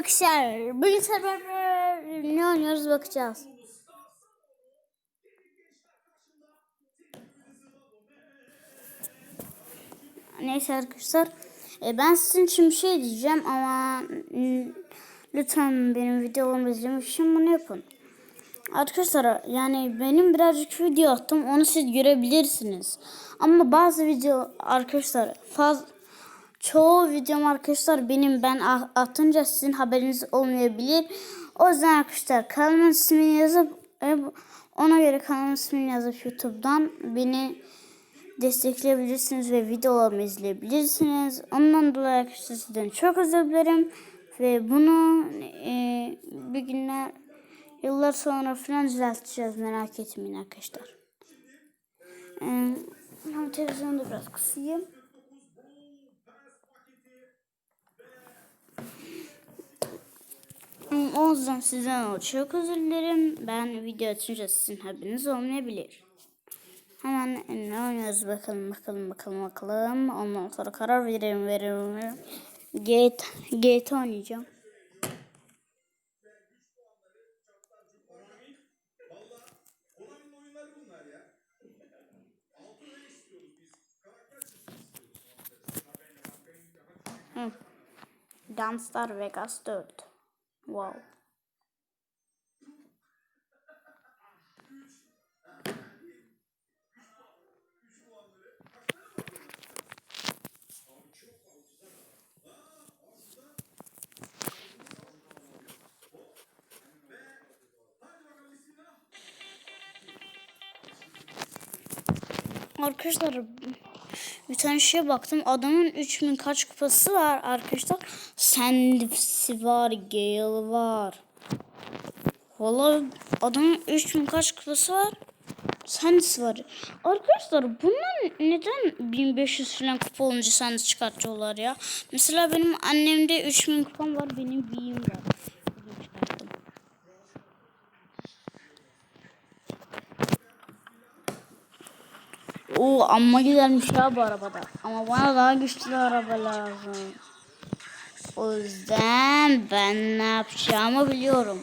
Arkadaşlar bugün Survivor ne oynuyoruz bakacağız. Neyse arkadaşlar e, ben sizin için bir şey diyeceğim ama mm, lütfen benim videolarımı izlemek için bunu yapın. Arkadaşlar yani benim birazcık video attım onu siz görebilirsiniz. Ama bazı video arkadaşlar faz çoğu videom arkadaşlar benim ben a- atınca sizin haberiniz olmayabilir. O yüzden arkadaşlar kanalımın ismini yazıp e, ona göre kanalımın ismini yazıp YouTube'dan beni destekleyebilirsiniz ve videolarımı izleyebilirsiniz. Ondan dolayı arkadaşlar sizden çok özür dilerim. Ve bunu e, bir günler yıllar sonra falan düzelteceğiz merak etmeyin arkadaşlar. E, ama televizyonu da biraz kısayım. O yüzden sizden çok özür dilerim. Ben video atınca sizin haberiniz olmayabilir. Hemen ne oynuyoruz bakalım bakalım bakalım bakalım. Ondan sonra karar veririm veririm. veririm. Gate, Gate oynayacağım. Gunstar Vegas 4. Wow. Arkadaşlar bir tane şeye baktım. Adamın 3000 kaç kupası var arkadaşlar. Sandipsi var, Gale var. Vallahi adamın 3000 kaç kupası var. Sandis var. Arkadaşlar bunlar neden 1500 falan kupa olunca Sandis çıkartıyorlar ya? Mesela benim annemde 3000 kupam var. Benim B'yim var. Bugün çıkarttım. Oo amma güzelmiş ya bu arabada. Ama bana daha güçlü araba lazım. O yüzden ben ne yapacağımı biliyorum.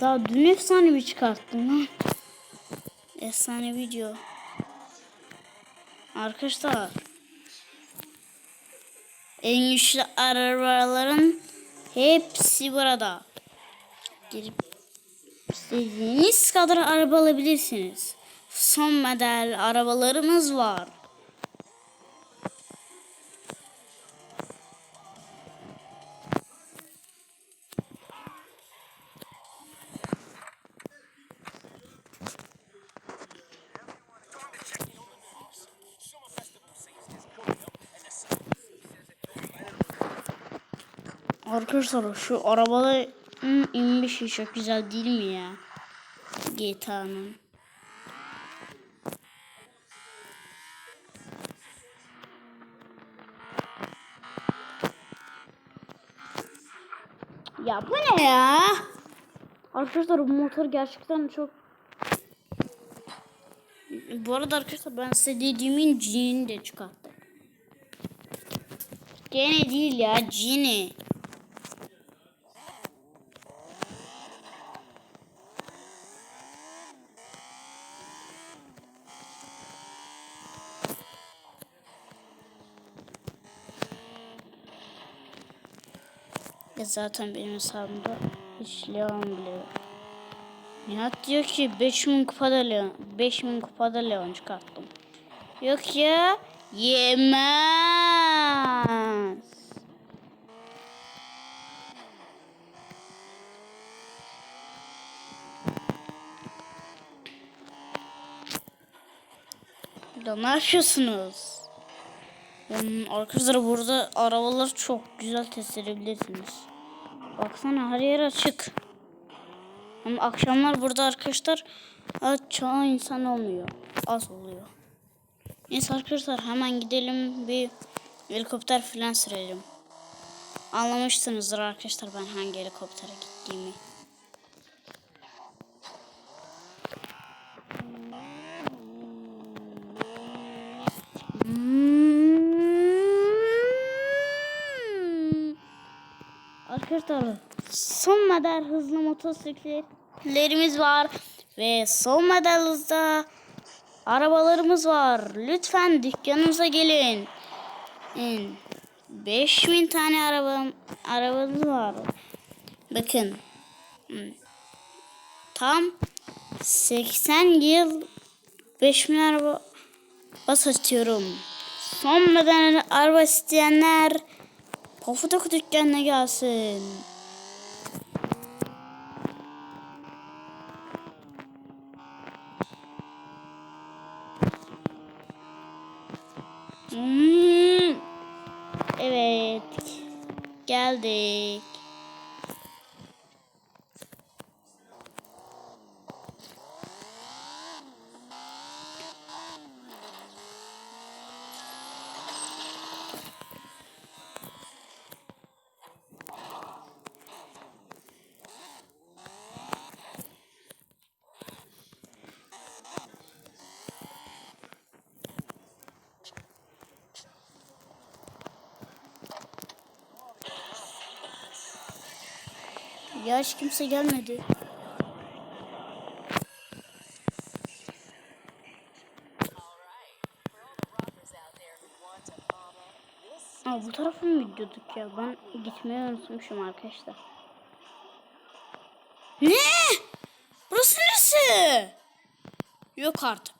Daha dün efsane bir çıkarttım lan. Efsane video. Arkadaşlar. En güçlü arabaların hepsi burada. Girip istediğiniz kadar araba alabilirsiniz. Son model arabalarımız var. Arkadaşlar şu arabaların inmişi çok güzel değil mi ya? GTA'nın. Ya bu ne ya? Arkadaşlar bu motor gerçekten çok bu arada arkadaşlar ben size dediğimin G'ni de çıkarttım. Gene değil ya G'ni. Zaten benim hesabımda hiç Leon bile yok. Nihat diyor ki 5000 kupada Leon, 5000 kupada Leon çıkarttım. Yok ya, yemez. Ya ne yapıyorsunuz? Arkadaşlar burada arabalar çok güzel test edebilirsiniz. Baksana her yer açık. Ama akşamlar burada arkadaşlar çoğu insan olmuyor. Az oluyor. Neyse arkadaşlar hemen gidelim bir helikopter falan sürelim. Anlamışsınızdır arkadaşlar ben hangi helikoptere gittiğimi. Arkadaşlar son model hızlı motosikletlerimiz var ve son model hızda arabalarımız var. Lütfen dükkanımıza gelin. 5000 tane araba arabamız var. Bakın. Hmm. Tam 80 yıl 5000 araba satıyorum. Son model araba isteyenler Pofuduk dükkanına gelsin. Hmm. Evet. Geldik. Ya hiç kimse gelmedi. Aa, bu tarafa mı gidiyorduk ya? Ben gitmeyi unutmuşum arkadaşlar. Ne? Burası neresi? Yok artık.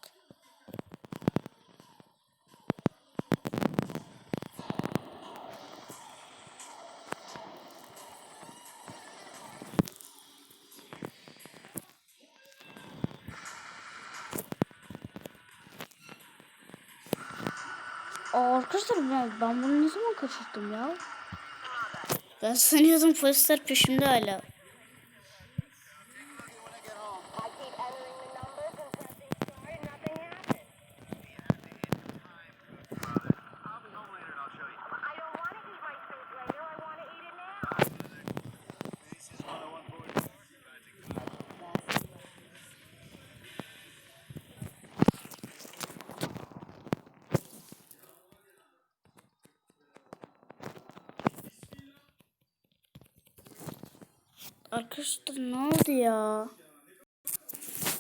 Arkadaşlar ben, ben bunu ne zaman kaçırdım ya? Ben sanıyordum polisler peşimde hala. Arkadaşlar ne oldu ya?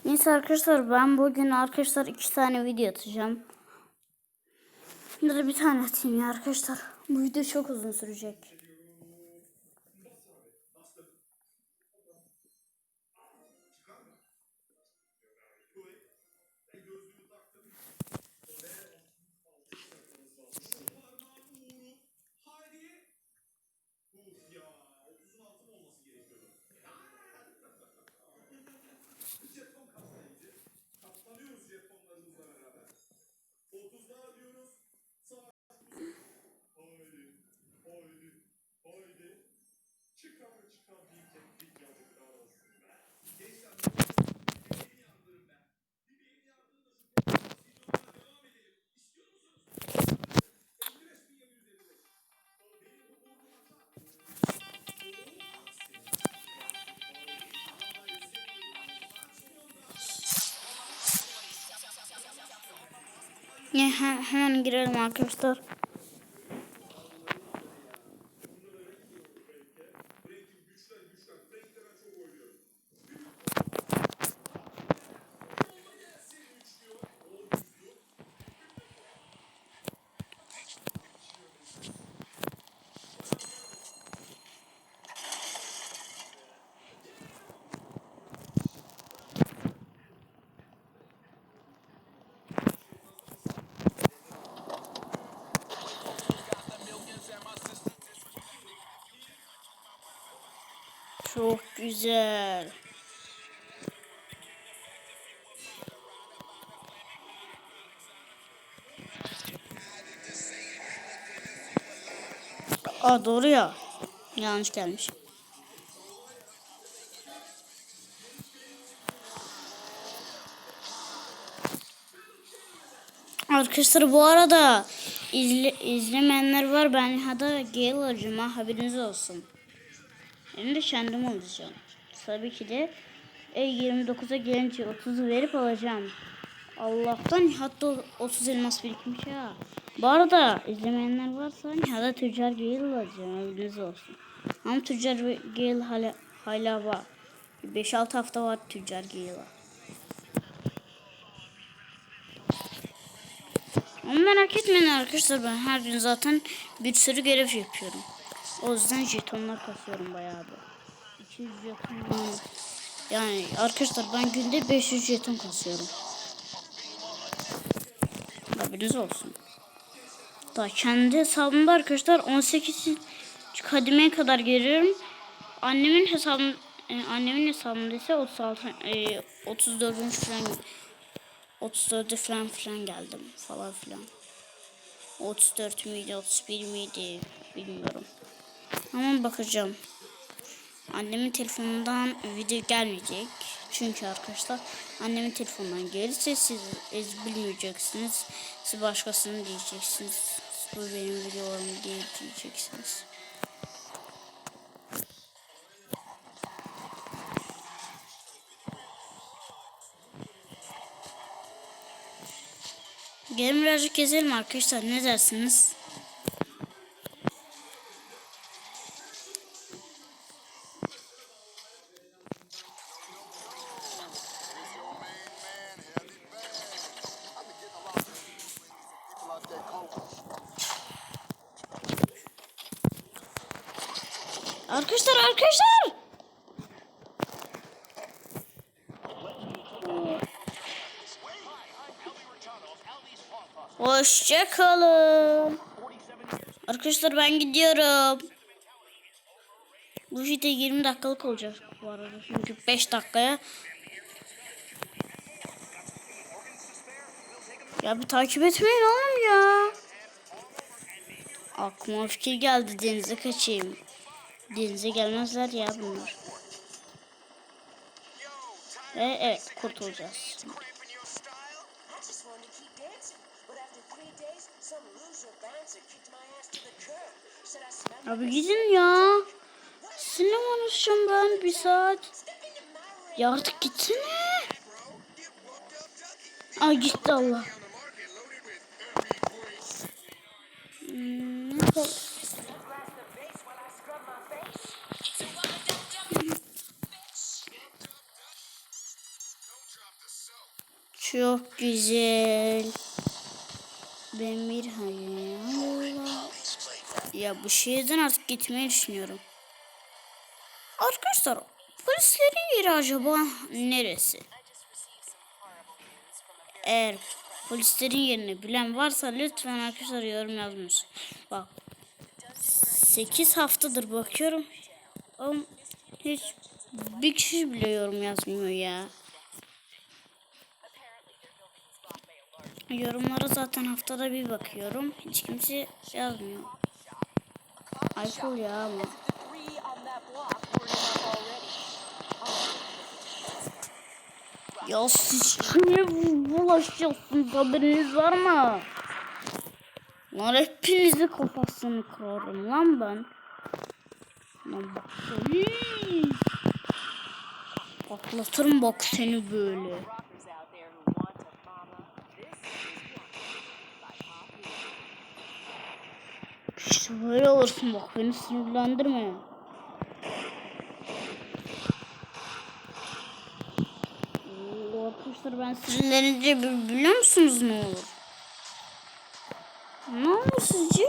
Neyse arkadaşlar ben bugün arkadaşlar iki tane video atacağım. Da bir tane atayım ya arkadaşlar. Bu video çok uzun sürecek. Ya, he- hemen girelim arkadaşlar. Çok güzel. Aa doğru ya. Yanlış gelmiş. Arkadaşlar bu arada izle, izlemeyenler var. Ben hada Gale ha haberiniz olsun. Hem de kendim alacağım. Tabii ki de E29'a gelince 30'u verip alacağım. Allah'tan hatta 30 elmas birikmiş ha. Bu arada izlemeyenler varsa Nihat'a tüccar Gale alacağım haberiniz olsun. Ama Tüccar Gale hala, hala var. 5-6 hafta var Tüccar Gale'a. Ama merak etmeyin arkadaşlar ben her gün zaten bir sürü görev yapıyorum. O yüzden jetonlar kasıyorum bayağı bir. 200 jeton yani arkadaşlar ben günde 500 jeton kasıyorum. Haberiniz olsun. Daha kendi hesabımda arkadaşlar 18 kademeye kadar geliyorum. Annemin hesabı e, annemin hesabında ise 36 e, 34. falan 34 falan filan geldim falan filan. 34 miydi 31 miydi bilmiyorum. Ama bakacağım. Annemin telefonundan video gelmeyecek. Çünkü arkadaşlar annemin telefonundan gelirse siz ez bilmeyeceksiniz. Siz başkasını diyeceksiniz. Bu benim videolarım değil diyeceksiniz. Gelin birazcık gezelim arkadaşlar. Ne dersiniz? Arkadaşlar arkadaşlar. Hoşçakalın. Arkadaşlar ben gidiyorum. Bu video 20 dakikalık olacak bu arada. Çünkü 5 dakikaya. Ya bir takip etmeyin oğlum ya. Aklıma fikir geldi denize kaçayım. Denize gelmezler ya bunlar. Ve evet kurtulacağız. Abi gidin ya. Mi konuşacağım ben bir saat? Ya artık gitsene. Ay gitti Allah. Hmm? Çok güzel. Ben bir hayal. Ya bu şehirden artık gitmeyi düşünüyorum. Arkadaşlar polislerin yeri acaba neresi? Eğer polislerin yerini bilen varsa lütfen arkadaşlar yorum yazmış. Bak 8 haftadır bakıyorum. Ama hiç bir kişi bile yorum yazmıyor ya. Yorumlara zaten haftada bir bakıyorum. Hiç kimse yazmıyor. Ayıp ya already. Ya siz kime bulaşacaksınız haberiniz var mı? Lan hepinizi kafasını kırarım lan ben. Lan bak. Patlatırım bak seni böyle. İşte böyle olursun bak beni sinirlendirme. Oo, Arkadaşlar ben sinirlenince bi- biliyor musunuz ne olur? Ne olur sizce?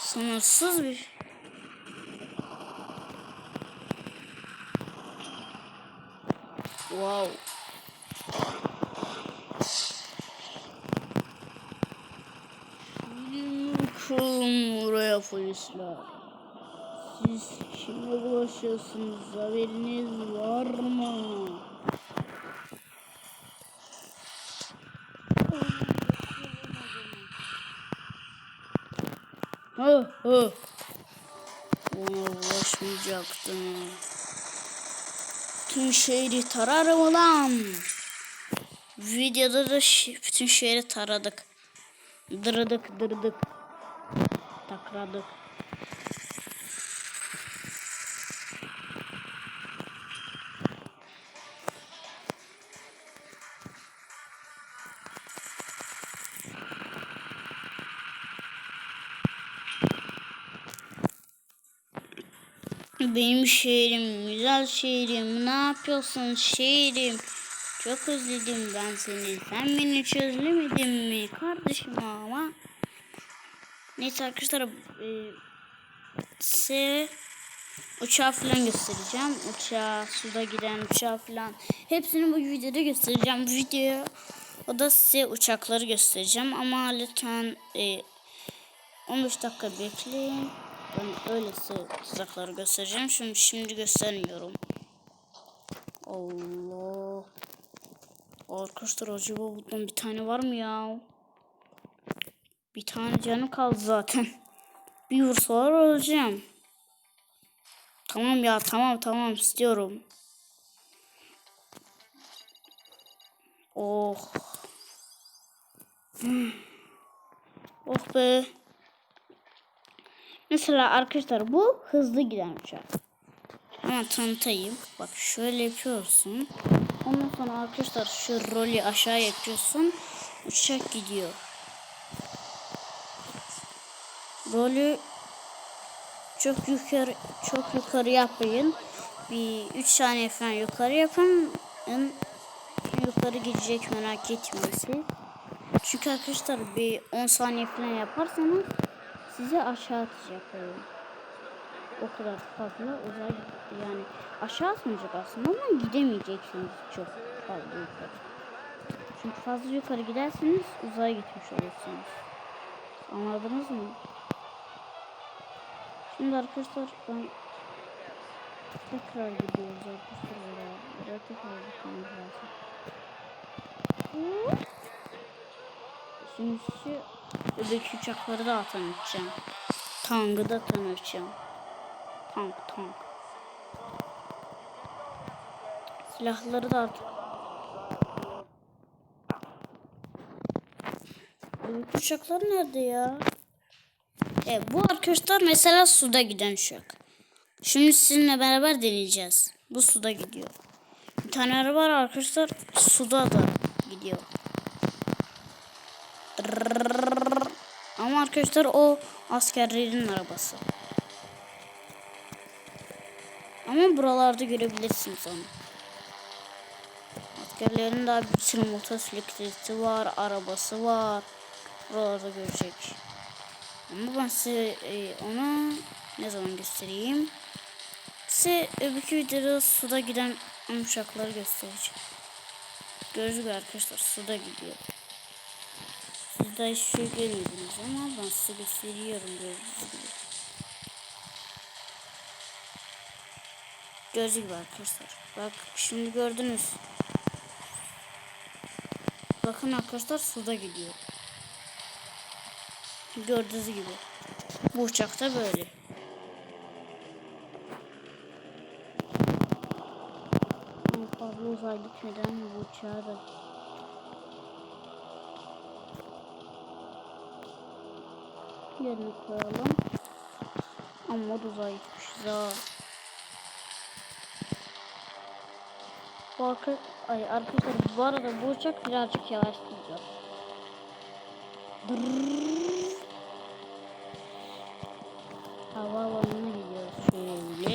Sınırsız bir Wow. Bakalım buraya polisler. Siz kime bulaşıyorsunuz? Haberiniz var mı? Hı hı. Ona bulaşmayacaktım. Tüm şehri tararım lan. Videoda da bütün şehri taradık. Dırdık dırdık. Takradık. Benim şehrim, güzel şehrim. Ne yapıyorsun şehrim? Çok özledim ben seni. Sen beni hiç özlemedin mi? Kardeşim ama. Neyse arkadaşlar. E, size uçağı falan göstereceğim. Uçağı, suda giden uçağı falan. Hepsini bu videoda göstereceğim. Bu video o da size uçakları göstereceğim. Ama lütfen e, 15 dakika bekleyin. Ben öylesi tuzakları göstereceğim. Şimdi şimdi göstermiyorum. Allah. Arkadaşlar acaba bundan bir tane var mı ya? Bir tane canı kaldı zaten. Bir vursalar öleceğim. Tamam ya tamam tamam istiyorum. Oh. Oh be. Mesela arkadaşlar bu hızlı giden uçak. Hemen tanıtayım. Bak şöyle yapıyorsun. Ondan sonra arkadaşlar şu rolü aşağı yapıyorsun. Uçak gidiyor. Rolü çok yukarı çok yukarı yapmayın. Bir 3 saniye falan yukarı yapın. Yukarı gidecek merak etmeyin. Çünkü arkadaşlar bir 10 saniye falan yaparsanız sizi aşağı atacak. O kadar fazla uzay yani aşağı atmayacak aslında ama gidemeyeceksiniz çok fazla yukarı. Çünkü fazla yukarı giderseniz uzaya gitmiş olursunuz. Anladınız mı? Şimdi arkadaşlar ben tekrar gidiyoruz arkadaşlar buraya. Buraya tekrar gitmemiz lazım. Şimdi şu öbeki uçakları da tanıtacağım. Tankı da tanıtacağım. Tank tank. Silahları da artık. Öbeki uçaklar nerede ya? Evet bu arkadaşlar mesela suda giden uçak. Şimdi sizinle beraber deneyeceğiz. Bu suda gidiyor. Bir tane araba var arkadaşlar suda da gidiyor. Ama arkadaşlar o askerlerin arabası. Ama buralarda görebilirsiniz onu. Askerlerin daha bir sürü motosikleti var, arabası var. Buralarda görecek. Ama ben size e, onu ne zaman göstereyim? Size öbürkü videoda suda giden uçakları göstereceğim. Gibi arkadaşlar suda gidiyor. Siz daha şey görmediniz ama ben size gösteriyorum gördüğünüz gibi. Gördüğünüz gibi arkadaşlar. Bak şimdi gördünüz. Bakın arkadaşlar suda gidiyor. Gördüğünüz gibi. Bu uçak da böyle. Fazla uzağa gitmeden bu uçağı da yerine koyalım. Ama o da gitmişiz ha. Bu arka, ay arkadaşlar bu arada bu uçak birazcık yavaş gidiyor. Dırrrr. Havaalanına gidiyoruz şöyle.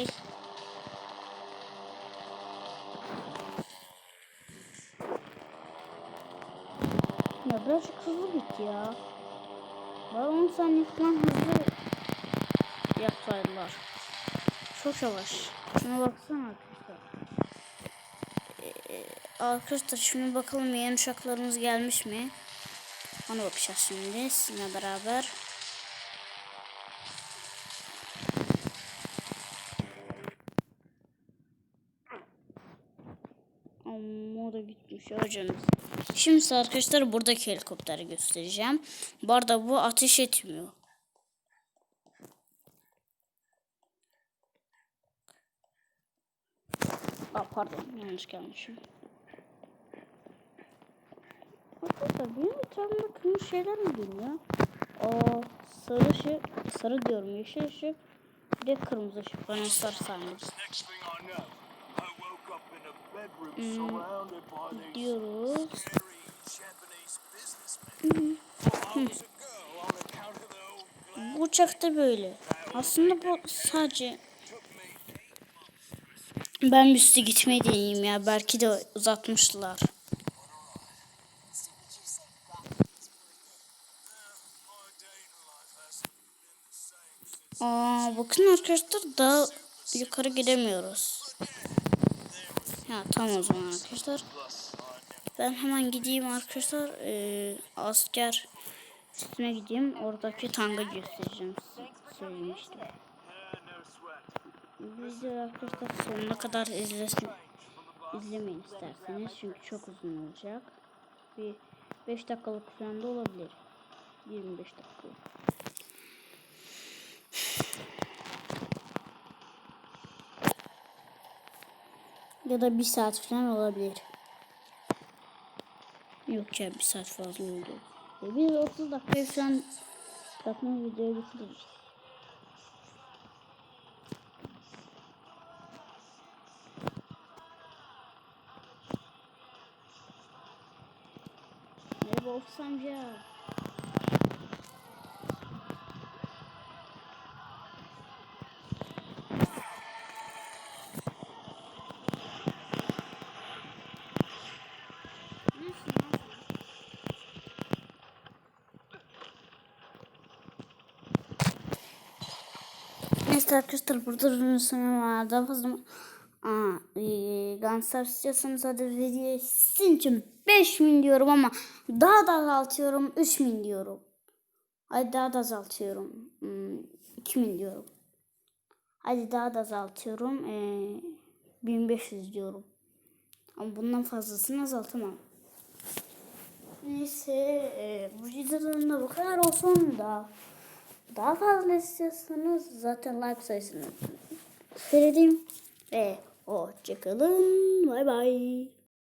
Ya birazcık hızlı git ya. Bana 10 saniye falan hızlı yapsaydılar. Çok yavaş. Şuna baksana arkadaşlar. Ee, arkadaşlar şimdi bakalım yeni uçaklarımız gelmiş mi? Ona bakacağız şimdi sizinle beraber. Ama o da gitmiş hocam. Şimdi arkadaşlar buradaki helikopteri göstereceğim. Bu arada bu ateş etmiyor. Aa, pardon yanlış gelmişim. Arkadaşlar benim etrafımda kırmızı şeyler mi dönüyor? Aa sarı ışık, sarı diyorum yeşil ışık. Bir de kırmızı ışık. Bana sarı sahnesi. These Diyoruz. Bu uçak da böyle. Aslında bu sadece Ben üstü gitmeyi deneyeyim ya. Belki de uzatmışlar. Aa, bakın arkadaşlar daha yukarı gidemiyoruz. Ya tamam o zaman arkadaşlar. Ben hemen gideyim arkadaşlar. Ee, asker üstüne gideyim. Oradaki tanga göstereceğim. Söylemiştim. Videoyu arkadaşlar sonuna kadar izlesin. İzlemeyin isterseniz çünkü çok uzun olacak. Bir 5 dakikalık falan da olabilir. 25 dakikalık. Ya da bir saat falan olabilir. Yok ya bir saat fazla oldu. E, Biz 30 dakika falan bakma videoyu bitiririz. Ne amca? Neyse arkadaşlar burada ürün var. Daha fazla mı? Aa, e, Gunstar istiyorsanız hadi video sizin için 5000 diyorum ama daha da azaltıyorum 3000 diyorum. Hadi daha da azaltıyorum. Hmm, 2000 diyorum. Hadi daha da azaltıyorum. Ee, 1500 diyorum. Ama bundan fazlasını azaltamam. Neyse e, bu videodan da bu kadar olsun da daha fazla istiyorsanız zaten like sayısını söyledim ve hoşçakalın bay bay.